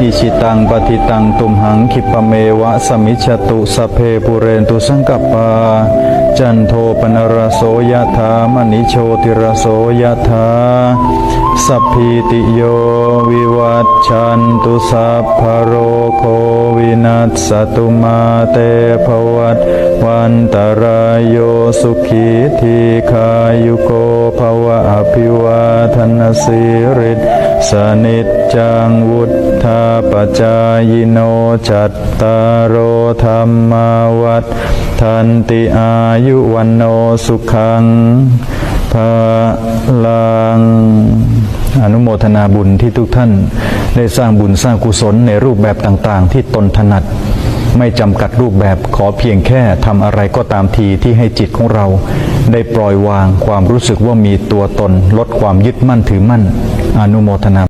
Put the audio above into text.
อิชิตังปฏิตังตุมหังคิปะเมวะสมิจฉตุสเพปุเรนตุสังกปปาจันโทปนรโสยถามณิโชติรโสยถาสัพพิติโยวิวัตชันตุสัพพโรโควินัสสตุมาเตภวัตวันตรายโยสุขีทีขายุโกภวะอภิวา นสิริสนิจจังวุธาปจายโนจัตตารโอธรรมาวัฏทันติอายุวันโนสุขังพลังอนุโมทนาบุญที่ทุกท่านได้สร้างบุญสร้างกุศลในรูปแบบต่างๆ ที่ตนถนัด ไม่จำกัดรูปแบบขอเพียงแค่ทำอะไรก็ตามทีที่ให้จิตของเรา ได้ปล่อยวางความรู้สึกว่ามีตัวตนลดความยึดมั่นถือมั่น อนุโมทนา